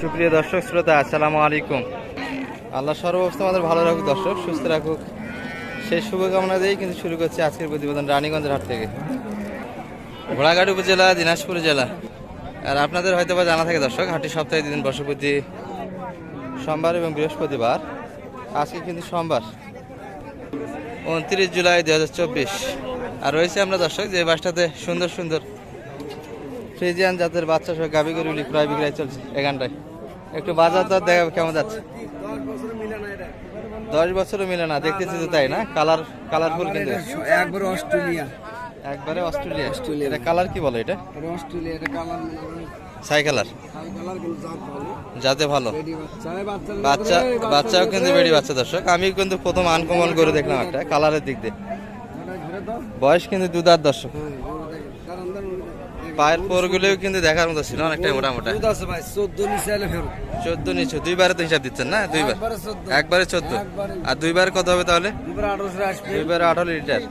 সুপ্রিয় দর্শক শ্রোতা, আসসালামু আলাইকুম। আল্লাহ সর্বাবস্থা আমাদের ভালো রাখুক, দর্শক সুস্থ রাখুক। সেই শুভকামনা দিয়েই কিন্তু শুরু করছি আজকের প্রতিবেদন রানীগঞ্জের হাট থেকে। ঘোড়াঘাট উপজেলা, দিনাজপুর জেলা। আর আপনাদের হয়তো বা জানা থাকে দর্শক, হাটটি সপ্তাহে দিন বর্ষপতি সোমবার এবং বৃহস্পতিবার। আজকে কিন্তু সোমবার, উনত্রিশ জুলাই দু হাজার চব্বিশ। আর রয়েছে আমরা দর্শক যে বাসটাতে সুন্দর সুন্দর ফ্রিজিয়ান জাতের বাচ্চা সহ গাভি গরুগুলি ক্রয় বিক্রয় চলছে এখানটায় একটু বাজার দর দেখা কেমন যাচ্ছে? দশ বছরও মিলে না দেখতেছি তো তাই না? কালার কালারফুল কিন্তু। একবার অস্ট্রেলিয়া। একবারে অস্ট্রেলিয়া। অস্ট্রেলিয়া। এটা কালার কি বলে এটা? অস্ট্রেলিয়া এটা কালার ছাই কালার। যাতে ভালো। বাচ্চা। বাচ্চা বাচ্চা বাচ্চাও কিন্তু বেড়ি বাচ্চা দর্শক। আমি কিন্তু প্রথম আনকমন করে দেখলাম একটা কালারের দিক দিয়ে। বয়স কিন্তু দুধার দর্শক হ্যাঁ গরু দেখে কারণ দাও পায়ের পরগুলোও কিন্তু দেখার মতো ছিল অনেকটাই মোটামোটা। চোদ্দ নিচে দুইবারে তো হিসাব দিচ্ছেন না? দুইবার? একবারে চোদ্দ। আর দুইবার কত হবে তাহলে? দুইবারে আঠারো লিটার।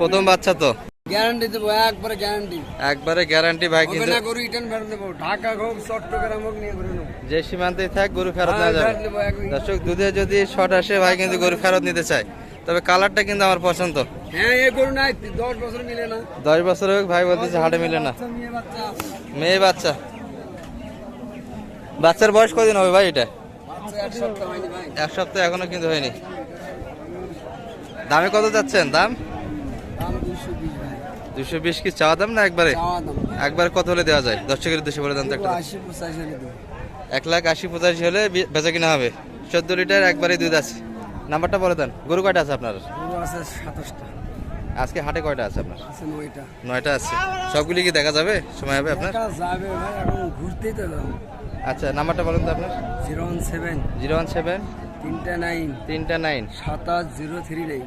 প্রথম বাচ্চা তো? গ্যারান্টি দেবো একবারে গ্যারান্টি। একবারে গ্যারান্টি ভাই কিন্তু না গরু রিটার্ন ফেরত দেবো। ঢাকা হোক চট্টগ্রাম হোক নিয়ে ঘুরে যে সীমান্তে থাক গরু ফেরত না যাবে। নেব একবারে। দর্শক দুধে যদি শর্ট আসে ভাই কিন্তু গরু ফেরত নিতে চায়। তবে কালারটা কিন্তু আমার পছন্দ। হ্যাঁ এই গরু নাই দশ বছর মিলে না। দশ বছর হোক ভাই বলতেছে হাটে মিলে না। মেয়ে বাচ্চা। বাচ্চার বয়স কদিন হবে ভাই এটা? এক সপ্তাহ এখনও কিন্তু হয়নি। দামে কত যাচ্ছেন? দাম? দাম দুশো বিশ দুশো কি চাওয়া দাম না একবারে? দাম। একবার কত হলে দেওয়া যায়? দর্শকের উদ্দেশ্যে বলে দেন তো একটা এক লাখ আশি পঁচাশি হলে বেচা কিনা হবে। চোদ্দ লিটার একবারে দুধ আছে। নাম্বারটা বলে দেন। গরু কয়টা আছে আপনার? গরু আছে সাতাশটা। আজকে হাটে কয়টা আছে আপনার? আছে নয়টা। নয়টা আছে। সবগুলি কি দেখা যাবে? সময় হবে আপনার? যাবে ভাই এখন ঘুরতেই তো আচ্ছা নাম্বারটা বলুন তো আপনার। Zero one seven. Zero one seven. তিনটা নাইন। তিনটা নাইন। সাতাশ জিরো থ্রি নাইন।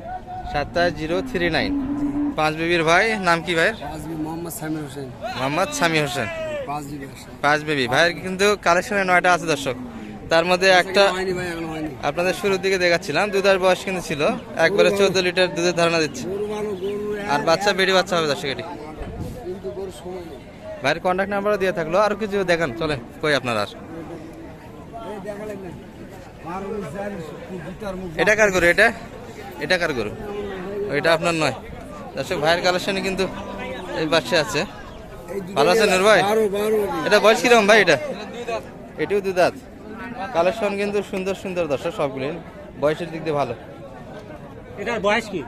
সাতাশ জিরো থ্রি নাইন। পাঁচ বিবির ভাই নাম কি ভাইয়ের? মোহাম্মদ সামির হোসেন। মোহাম্মদ সামি হোসেন। পাঁচবি ব্যবসা পাঁচ বেবি। ভাইয়ের কিন্তু কালেকশনে নয়টা আছে দর্শক। তার মধ্যে একটা এখন হয়নি আপনাদের শুরুর দিকে দেখাচ্ছিলাম দুধার বয়স কিন্তু ছিল। একবারে চোদ্দ লিটার দুধের ধারণা দিচ্ছে। আর বাচ্চা বেড়ি বাচ্চা হবে দর্শক এটি। ভাইয়ের কন্ট্যাক্ট নাম্বারও দিয়ে থাকল আর কিছু দেখান চলে কই আপনার? আর এটা কার গরু এটা? এটা কার গরু? ওইটা আপনার নয়। দর্শক ভাইয়ের কালেকশনে কিন্তু এই পাশে আছে। ভালো আছে নূর ভাই? এটা বয়স কীরকম ভাই এটা? এটিও দুধাত। কালেকশন কিন্তু সুন্দর সুন্দর দর্শক সবগুলি বয়সের দিক দিয়ে ভালো। এটার বয়স কি?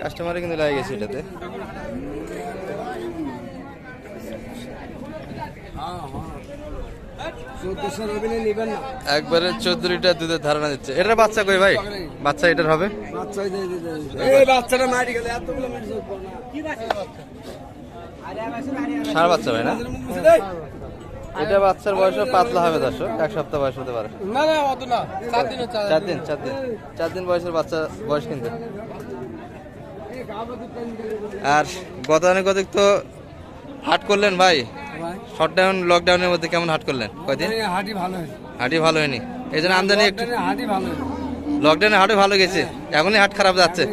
কাস্টমারে কিন্তু লাগে গেছে এটাতে। একবারে চোদ্দ লিটার দুধের ধারণা দিচ্ছে। এটার বাচ্চা কই ভাই? বাচ্চা এটার হবে? না। বাচ্চা ভাই না? এটা বাচ্চার বয়স পাতলা হবে দর্শক এক সপ্তাহ বয়স হতে পারে। না না অত না সাত দিন চার দিন চার দিন। চার দিন বয়সের বাচ্চা বয়স কিন্তু। আর গতানুগতিক তো হাট করলেন ভাই? শটডাউন লকডাউনের মধ্যে কেমন হাট করলেন? কয়দিন? হাঁটি ভালো হাটই ভালো হয়নি। এই জন্য আমদানি একটু হাঁটি ভালো লকডাউনে হাটও ভালো গেছে। এখনই হাট খারাপ যাচ্ছে।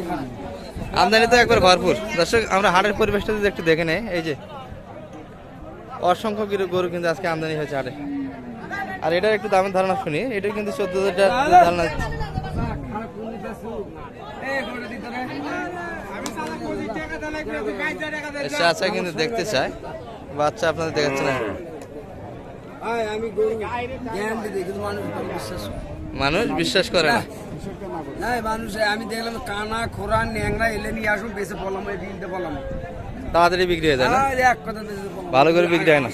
আমদানি তো একবার ভরপুর। দর্শক আমরা হাটের পরিবেশটা যদি একটু দেখে নেই এই যে অসংখ্য গরু- গরু কিন্তু আজকে আমদানি হয়েছে হাটে আর এটার একটু দামের ধারণা শুনি এটা কিন্তু চোদ্দ হাজার ধারণা চাচা কিন্তু দেখতে চায় বাচ্চা আপনাদের দেখাচ্ছে না মানুষ বিশ্বাস করে। মানুষ না মানুষ আমি দেখলাম কানা খোরা ন্যাংরা এলে নিয়ে আসুন বেঁচে বললাম তাড়াতাড়ি বিক্রি হয়ে যায় না এক কথা। ভালো করে বিক্রি হয় না।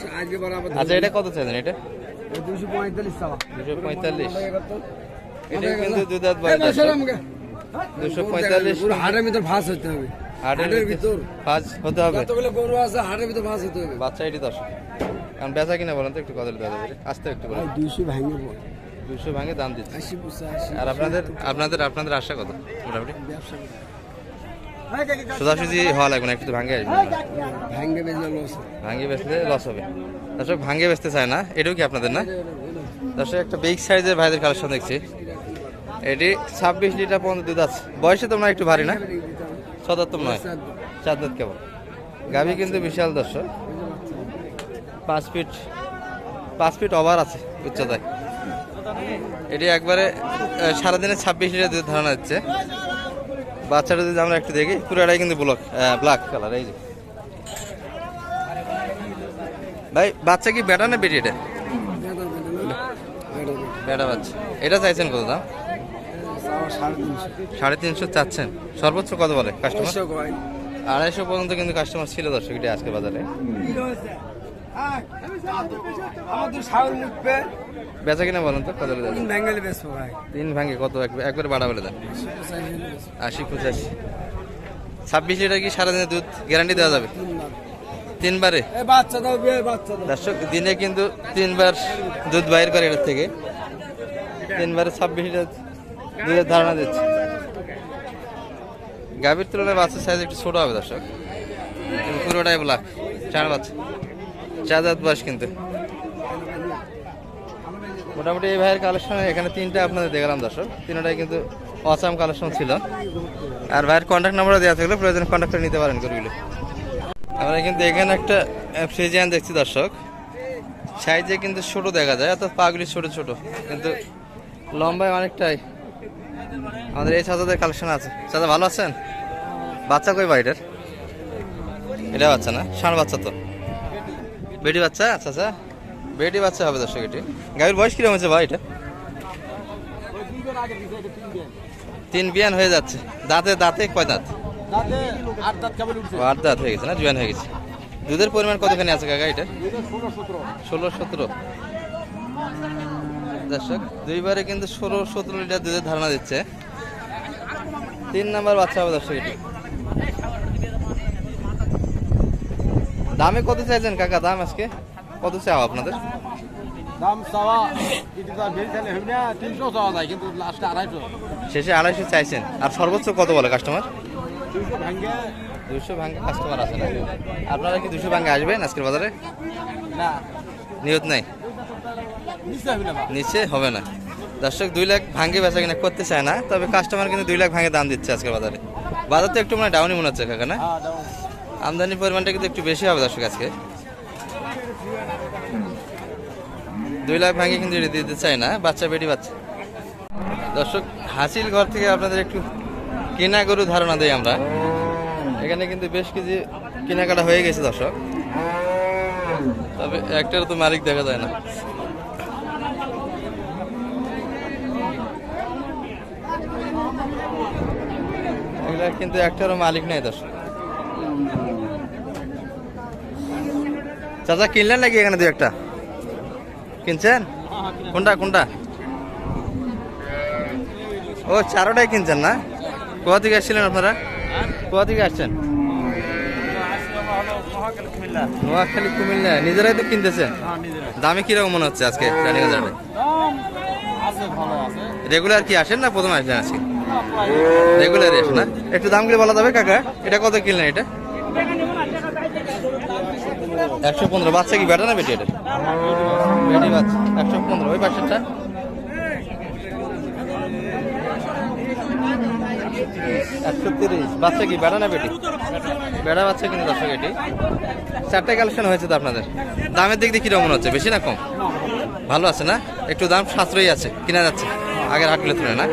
আচ্ছা এটা কত চাইছেন এটা? দুশো পঁয়তাল্লিশ দুশো পঁয়তাল্লিশ। এটা কিন্তু দাঁত দুশো পঁয়তাল্লিশ। হাটের ভিতর হতে হবে। হাটের ভিতর হতে হবে। যতগুলো গরু আছে হাটের ভিতর হতে হবে। বাচ্চা এটি দশ। কারণ বেচা কিনা বলেন তো একটু যাবে আসতে একটু বলেন। ভাঙে দুশো ভাঙে দাম দিচ্ছে। আর আপনাদের আপনাদের আপনাদের আশা কত মোটামুটি? ব্যবসা। সোজাসুজি হওয়া লাগবে না একটু ভাঙে আসবে। ভাঙ্গে বেচলে লস ভাঙে বেচলে লস হবে। দর্শক ভাঙে বেচতে চায় না এটাও কি আপনাদের না? দর্শক একটা বিগ সাইজের ভাইদের কালেকশন দেখছি। এটি ছাব্বিশ লিটার পর্যন্ত দুধ আছে। বয়সে তোমরা একটু ভারী না? সদাত্তম নয়। চার দুধ কেবল। গাভী কিন্তু বিশাল দর্শক। পাঁচ ফিট পাঁচ ফিট ওভার আছে উচ্চতায়। এটি একবারে সারাদিনে ছাব্বিশ লিটার দুধ ধারণা দিচ্ছে। বাচ্চাটা যদি আমরা একটু দেখি পুরোটাই কিন্তু ব্লক ব্ল্যাক কালার এই যে। ভাই বাচ্চা কি বেটা না বেটি এটা? বেটা বাচ্চা। এটা চাইছেন কত দাম? সাড়ে তিনশো চাচ্ছেন। সর্বোচ্চ কত বলে কাস্টমার আড়াইশো পর্যন্ত কিন্তু কাস্টমার ছিল দর্শক এটি আজকে বাজারে। আমাদের সাউল মুখবে। বেচা কিনা বলেন তো কত বলে? তিন বেঙ্গলি বেসবো ভাই। তিন ভাঙে কত? এক- একবারে বাড়া বলে দেন। আশি পঁচাশি। ছাব্বিশ লিটার কি সারাদিনে দুধ? গ্যারান্টি দেওয়া যাবে? তিনবারে? বাচ্চা দাও বে বাচ্চা দাও। দর্শক দিনে কিন্তু তিনবার দুধ বাইর করে এটার থেকে। তিনবারে ছাব্বিশ লিটার দুধের ধারণা দিচ্ছে। গাভীর তুলনায় বাচ্চার সাইজ একটু ছোট হবে দর্শক। পুরোটাই ব্লাক চার বাচ্চা। চার বয়স কিন্তু। মোটামুটি এই ভাইয়ের কালেকশন এখানে তিনটা আপনাদের দেখলাম দর্শক। তিনটাই কিন্তু অসাম কালেকশন ছিল। আর ভাইয়ের কন্ট্যাক্ট নাম্বারও দেওয়া থাকলে, প্রয়োজন কন্ট্যাক্ট নিতে পারেন গরুগুলো। আমরা কিন্তু এখানে একটা ফ্রিজিয়ান দেখছি দর্শক। সাইজে কিন্তু ছোট দেখা যায়, অর্থাৎ পাগুলি ছোট ছোট, কিন্তু লম্বায় অনেকটাই আমাদের এই চাচাদের কালেকশন আছে। চাচা ভালো আছেন? বাচ্চা কই বাড়িটার এটা বাচ্চা না? ষাঁড় বাচ্চা তো। বেটি বাচ্চা? আচ্ছা আচ্ছা। বেটি বাচ্চা হবে দর্শক এটি। গাভীর বয়স কীরকম হয়েছে ভাই এটা? তিন বিয়ান হয়ে যাচ্ছে। দাঁতে দাঁতে কয় দাঁত? আট দাঁত হয়ে গেছে না? জুয়ান হয়ে গেছে। দুধের পরিমাণ কতখানি আছে কাকা এটা? ষোলো, সতেরো। দর্শক, দুইবারে কিন্তু ষোলো, সতেরো লিটার দুধের ধারণা দিচ্ছে। তিন নাম্বার বাচ্চা হবে দর্শক এটি। দামে কত চাইছেন কাকা? দাম আজকে? কত চাও আপনাদের? দাম চাওয়া তিনশো চাওয়া যায় কিন্তু লাস্টে আড়াইশো। শেষে আড়াইশো চাইছেন। আর সর্বোচ্চ কত বলে কাস্টমার ভাঙ্গে দুশো ভাঙ্গে কাস্টমার আছে না আপনারা কি দুশো ভাঙ্গে আসবেন আজকের বাজারে? না। নিয়ত নাই? নিশ্চয় হবে না নিচে হবে না। দর্শক দুই লাখ ভাঙ্গে বেচা কিনা করতে চায় না তবে কাস্টমার কিন্তু দুই লাখ ভাঙে দাম দিচ্ছে আজকে বাজারে। বাজার তো একটু মানে ডাউনই মনে হচ্ছে কাকা না? আমদানির পরিমাণটা কিন্তু একটু বেশি হবে দর্শক আজকে। দুই লাখ ভাঙে কিন্তু দিতে চায় না, বাচ্চা বেটি বাচ্চা। দর্শক, হাসিল ঘর থেকে আপনাদের একটু কেনা গরু ধারণা দেই আমরা। এখানে কিন্তু বেশ কিছু কেনাকাটা হয়ে গেছে দর্শক। তবে একটার তো মালিক দেখা যায় না। কিন্তু একটারও মালিক নেই দর্শক। চাচা কিনলেন নাকি এখানে দু একটা? কিনছেন? কোনটা কোনটা? ও, চারোটাই কিনছেন না? কোথা থেকে আসছিলেন আপনারা? কোথা থেকে আসছেন? নোয়াখালী, কুমিল্লা। নিজেরাই তো কিনতেছেন? দামে কীরকম মনে হচ্ছে আজকে রানীগঞ্জ রেগুলার কি আসেন না প্রথম আসলেন আজকে? রেগুলারই আসেন না? একটু দামগুলো বলা যাবে কাকা? এটা কত কিনলেন এটা? একশো পনেরো। বাচ্চা কি বেটা না বেটি এটা? বেটি বাচ্চা। একশো পনেরো। ওই পাশেরটা? একশো তিরিশ। বাচ্চা কি বেটা না বেটি? বেড়া বাচ্চা কিন্তু দর্শক এটি। চারটে কালেকশন হয়েছে তো আপনাদের। দামের দিক দিয়ে কীরকম হচ্ছে? বেশি না কম? ভালো আছে না? একটু দাম সাশ্রয়ী আছে, কিনা যাচ্ছে। আগের হাটগুলো তুলে না?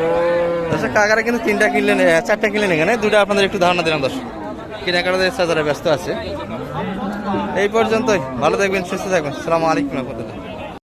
দর্শক, কাকারা কিন্তু তিনটা কিনলেন চারটা কিনলেন এখানে। দুটো আপনাদের একটু ধারণা দিলাম দর্শক। কেনাকাটাতে যারা ব্যস্ত আছে এই পর্যন্তই। ভালো থাকবেন সুস্থ থাকবেন। সালামু আলাইকুম রহমতুল্লাহ।